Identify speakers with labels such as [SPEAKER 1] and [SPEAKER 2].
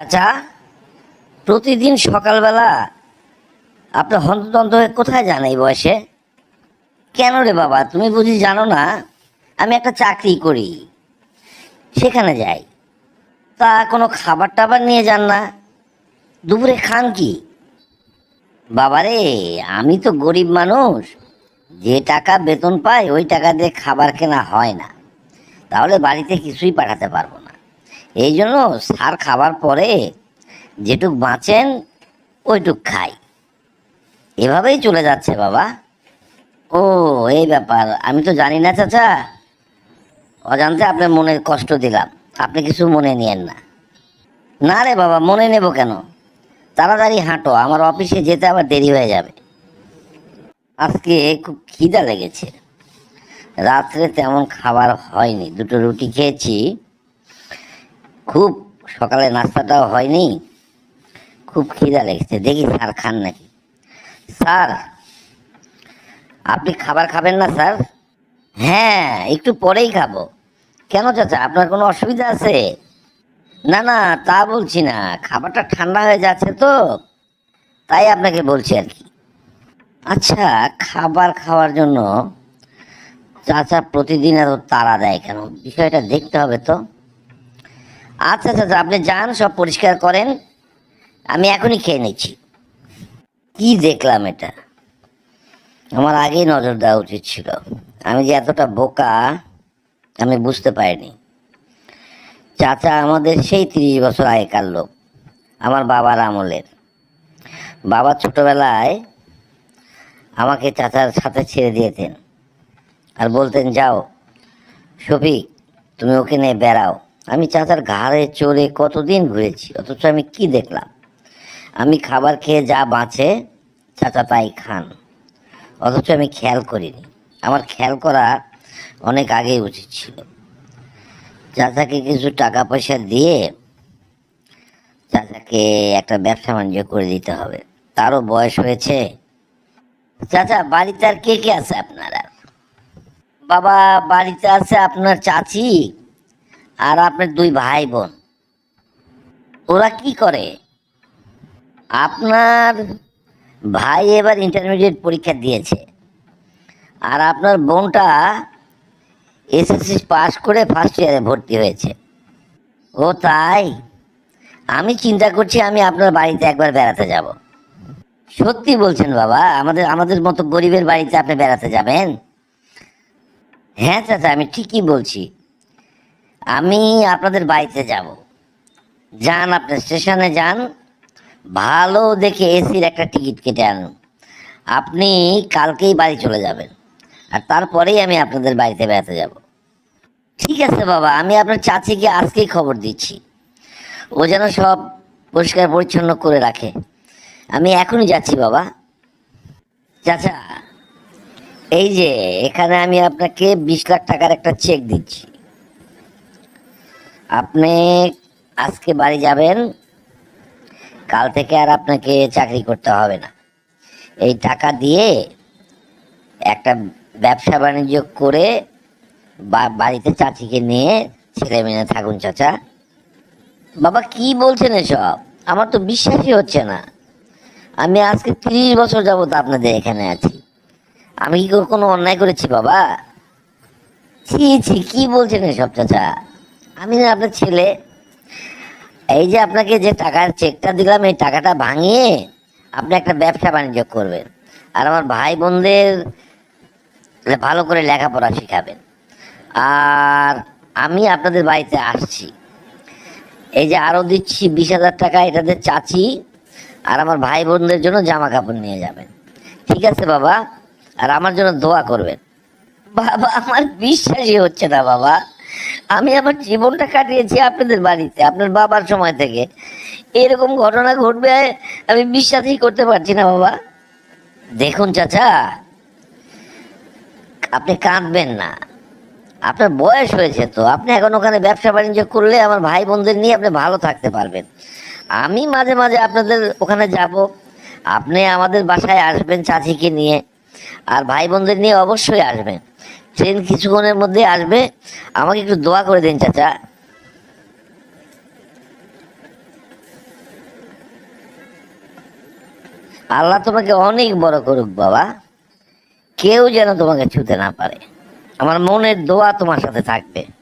[SPEAKER 1] আচ্ছা প্রতিদিন সকালবেলা আপনার হন্তদন্ত হয়ে কোথায় যান এই বয়সে? কেন রে বাবা? তুমি বুঝি জানো না, আমি একটা চাকরি করি, সেখানে যাই। তা কোনো খাবার টাবার নিয়ে যান না? দুপুরে খান কি? বাবারে, আমি তো গরিব মানুষ, যে টাকা বেতন পাই ওই টাকা দিয়ে খাবার কেনা হয় না। তাহলে বাড়িতে কিছুই পাঠাতে পারব এই জন্য সার খাবার পরে যেটুক বাঁচেন, ওইটুক খাই। এভাবেই চলে যাচ্ছে বাবা। ও, এই ব্যাপার। আমি তো জানি না, চাচা। অজান্তে আপনার মনে কষ্ট দিলাম। আপনি কিছু মনে নিয়েন না। না রে বাবা, মনে নেব কেন? তাড়াতাড়ি হাঁটো, আমার অফিসে যেতে আবার দেরি হয়ে যাবে। আজকে খুব খিদা লেগেছে। রাত্রে তেমন খাবার হয়নি। দুটো রুটি খেয়েছি। খুব সকালে নাস্তাটাও হয়নি। খুব খিদা লেগেছে। দেখি স্যার খান নাকি। স্যার, আপনি খাবার খাবেন না স্যার? হ্যাঁ একটু পরেই খাব। কেন চাচা, আপনার কোনো অসুবিধা আছে? না না, তা বলছি না। খাবারটা ঠান্ডা হয়ে যাচ্ছে তো, তাই আপনাকে বলছি আর কি। আচ্ছা খাবার খাওয়ার জন্য চাচা প্রতিদিন এত তাড়া দেয় কেন? বিষয়টা দেখতে হবে তো। আচ্ছা চাচা আপনি যান, সব পরিষ্কার করেন। আমি এখনই খেয়ে নিচ্ছি। কি দেখলাম এটা? আমার আগেই নজর দেওয়া উচিত ছিল। আমি যে এতটা বোকা, আমি বুঝতে পারিনি। চাচা, আমাদের সেই তিরিশ বছর আগেকার লোক, আমার বাবার আমলের। বাবা ছোটবেলায় আমাকে চাচার সাথে ছেড়ে দিয়েতেন আর বলতেন, যাও, শফিক, তুমি ওকে নিয়ে বেড়াও। আমি চাচার ঘাড়ে, চড়ে কতদিন ঘুরেছি? অথচ আমি কি দেখলাম? আমি খাবার খেয়ে যা বাঁচে, চাচা তাই খান। অথচ আমি খেয়াল করিনি। আমার খেয়াল করা অনেক আগেই উচিত ছিল। চাচাকে কিছু টাকা পয়সা দিয়ে চাচাকে একটা ব্যবসা বাণিজ্য করে দিতে হবে। তারও বয়স হয়েছে। চাচা, বাড়িতে আর কে কে আছে আপনারা? বাবা বাড়িতে আছে আপনার চাচি? আর আপনার দুই ভাই বোন। ওরা কি করে? আপনার ভাই এবার ইন্টারমিডিয়েট পরীক্ষা দিয়েছে। আর আপনার বোনটা এসএসসি পাস করে ফার্স্ট ইয়ারে ভর্তি হয়েছে। ও তাই আমি চিন্তা করছি আমি আপনার বাড়িতে একবার বেড়াতে যাব। সত্যি বলছেন বাবা, আমাদের আমাদের মতো গরিবের বাড়িতে আপনি বেড়াতে যাবেন? হ্যাঁ চাচা, আমি ঠিকই বলছি। আমি আপনাদের বাড়িতে যাব। যান, আপনি স্টেশনে যান। ভালো দেখে এসির একটা টিকিট কেটে আনুন। আপনি কালকেই বাড়ি চলে যাবেন। আর তারপরেই আমি আপনাদের বাড়িতে বেড়াতে যাব। ঠিক আছে বাবা, আমি আপনার চাচিকে আজকেই খবর দিচ্ছি। ও যেন সব পরিষ্কার পরিচ্ছন্ন করে রাখে। আমি এখনই যাচ্ছি বাবা। চাচা, এই যে, এখানে আমি আপনাকে বিশ লাখ টাকার একটা চেক দিচ্ছি। আপনি আজকে বাড়ি যাবেন, কাল থেকে আর আপনাকে চাকরি করতে হবে না। এই টাকা দিয়ে একটা ব্যবসা বাণিজ্য করে বাড়িতে চাচিকে নিয়ে ছেলে মেয়ে থাকুন চাচা। বাবা, কি বলছেন এসব? আমার তো বিশ্বাসই হচ্ছে না। আমি আজকে তিরিশ বছর যাবত আপনাদের এখানে আছি। আমি কি কোনো অন্যায় করেছি বাবা? ছি ছি, কি বলছেন এসব চাচা? আমি না আপনার ছেলে। এই যে আপনাকে যে টাকার চেকটা দিলাম, এই টাকাটা ভাঙিয়ে আপনি একটা ব্যবসা বাণিজ্য করবেন। আর আমার ভাই বোনদের ভালো করে লেখাপড়া শেখাবেন। আর আমি আপনাদের বাড়িতে আসছি। এই যে আরও দিচ্ছি বিশ হাজার টাকা এটাদের চাচি আর আমার ভাই বোনদের জন্য জামা কাপড় নিয়ে যাবেন। ঠিক আছে বাবা? আর আমার জন্য দোয়া করবেন। বাবা, আমার বিশ্বাসই হচ্ছে না বাবা। আমি আমার জীবনটা কাটিয়েছি আপনাদের বাড়িতে, আপনার বাবার সময় থেকে। এরকম ঘটনা ঘটবে, আমি বিশ্বাসই করতে পারছি না বাবা। দেখুন চাচা, আপনি কাঁদবেন না। আপনার বয়স হয়েছে তো, আপনি এখন ওখানে ব্যবসা বাণিজ্য করলে আমার ভাই বোনদের নিয়ে আপনি ভালো থাকতে পারবেন। আমি মাঝে মাঝে আপনাদের ওখানে যাব, আপনি আমাদের বাসায় আসবেন চাচিকে নিয়ে, আর ভাই বোনদের নিয়ে অবশ্যই আসবেন। ট্রেন কিছুক্ষণের মধ্যে আসবে। আমাকে একটু দোয়া করে দিন, চাচা। আল্লাহ তোমাকে অনেক বড় করুক, বাবা। কেউ যেন তোমাকে ছুতে না পারে। আমার মনের দোয়া তোমার সাথে থাকবে।